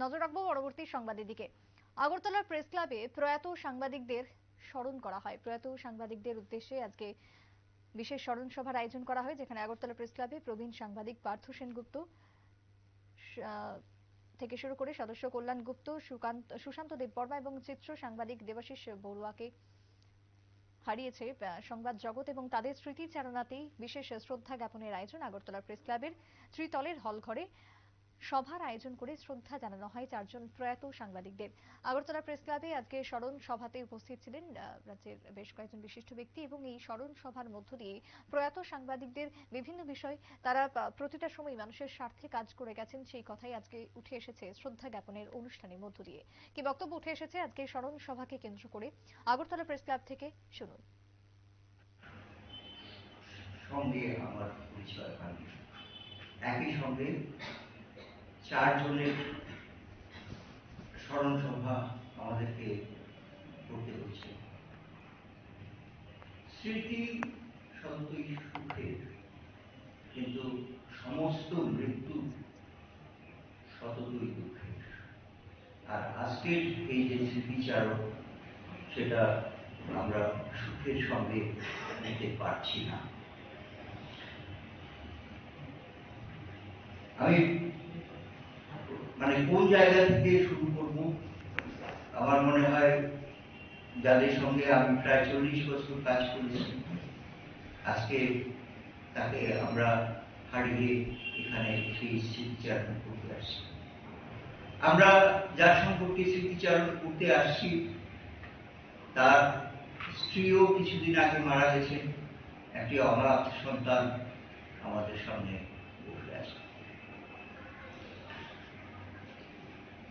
নজর রাখব পরবর্তী সংবাদের দিকে। আগরতলা প্রেস ক্লাবে প্রয়াত সাংবাদিকদের স্মরণ করা হয়। প্রয়াত সাংবাদিকদের উদ্দেশ্যে আজকে বিশেষ স্মরণ সভার আয়োজন করা হয়, যেখানে আগরতলা প্রেস ক্লাবে প্রবীণ সাংবাদিক পার্থ সেনগুপ্ত থেকে শুরু করে সদস্য কল্যাণ গুপ্ত সুশান্ত এবং চিত্র সাংবাদিক বড়ুয়াকে হারিয়েছে সংবাদ জগৎ এবং তাদের স্মৃতিচারণাতেই বিশেষ শ্রদ্ধা জ্ঞাপনের আয়োজন আগরতলা প্রেস ক্লাবের ত্রিতলের হল ঘরে সভার আয়োজন করে শ্রদ্ধা জানানো হয় চারজন প্রয়াত সাংবাদিকদের। আগরতলা প্রেস ক্লাবে আজকে স্মরণ সভাতে উপস্থিত ছিলেন রাজ্যের বেশ কয়েকজন বিশিষ্ট ব্যক্তি এবং এই স্মরণ সভার মধ্য দিয়ে প্রয়াত সাংবাদিকদের বিভিন্ন বিষয় তারা প্রতিটা সময় মানুষের স্বার্থে কাজ করে গেছেন সেই কথাই আজকে উঠে এসেছে শ্রদ্ধা জ্ঞাপনের অনুষ্ঠানের মধ্য দিয়ে। কি বক্তব্য উঠে এসেছে আজকে স্মরণ সভাকে কেন্দ্র করে? আগরতলা প্রেস ক্লাব থেকে শুনুন। সঙ্গে আমার পরিচয় একই সঙ্গে চারজনের স্মরণ সভা আমাদেরকে করতে হচ্ছে। স্মৃতি সত্যই সুখের কিন্তু সমস্ত মৃত্যু সততই দুঃখের। আর আজকের এই যে স্মৃতিচারণ, সেটা আমরা সুখের সঙ্গে নিতে পারছি না। আমি মানে কোন জায়গা থেকে শুরু করব? আমার মনে হয় যাদের সঙ্গে আমি প্রায় চল্লিশ বছর কাজ করেছি, আজকে তাকে আমরা হারিয়ে এখানে সেই স্মৃতিচারণ করতে আসছি। আমরা যার সম্পর্কে স্মৃতিচারণ করতে আসছি, তার স্ত্রীও কিছুদিন আগে মারা গেছেন। একটি অনাথ সন্তান আমাদের সামনে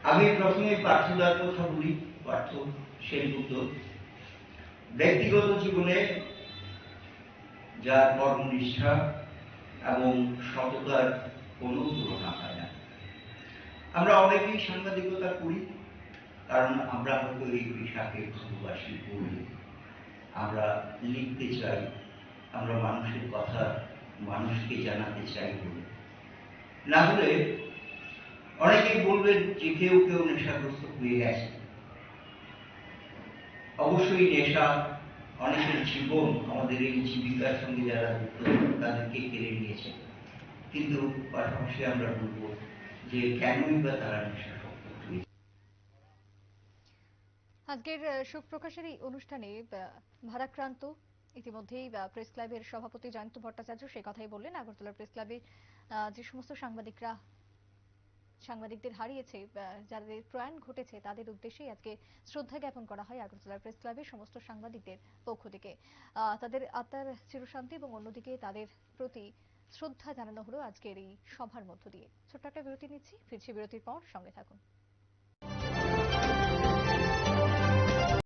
আমি প্রথমে পার্থদার কথা বলি পার্থ সেনগুপ্ত ব্যক্তিগত জীবনে যার কর্মনিষ্ঠা এবং সততার কোনো তুলনা হয় না। আমরা অনেকেই সাংবাদিকতা করি, কারণ আমরা হয়তো এই পেশাকে ভালোবাসি করি আমরা লিখতে চাই, আমরা মানুষের কথা মানুষকে জানাতে চাই বলে। না হলে অনেকেই বলবেন যে কেউ কেউ নেশাগ্রস্ত হয়ে গেছে। অবশ্যই নেশা অনেকের জীবন, আমাদের এই জীবিকার সঙ্গে যারা যুক্ত তাদেরকে কেড়ে নিয়েছে। কিন্তু পাশাপাশি আমরা বলব যে কেনই বা তারা হয়েছে আজকের শোক প্রকাশের এই অনুষ্ঠানে ভারাক্রান্ত, ইতিমধ্যেই প্রেস ক্লাবের সভাপতি জয়ন্ত ভট্টাচার্য সে কথাই বললেন। আগরতলা প্রেস ক্লাবে যে সমস্ত সাংবাদিকরা সাংবাদিকদের হারিয়েছে যাদের প্রয়াণ ঘটেছে তাদের উদ্দেশ্যে আজকে শ্রদ্ধা জ্ঞাপন করা হয় আগরতলা প্রেস ক্লাবের সমস্ত সাংবাদিকদের পক্ষ থেকে। তাদের আত্মার চিরশান্তি এবং অন্যদিকে তাদের প্রতি শ্রদ্ধা জানানো হলো আজকের এই সভার মধ্য দিয়ে। ছোট্ট একটা বিরতি নিচ্ছি, ফিরছি বিরতির পর সঙ্গে থাকুন।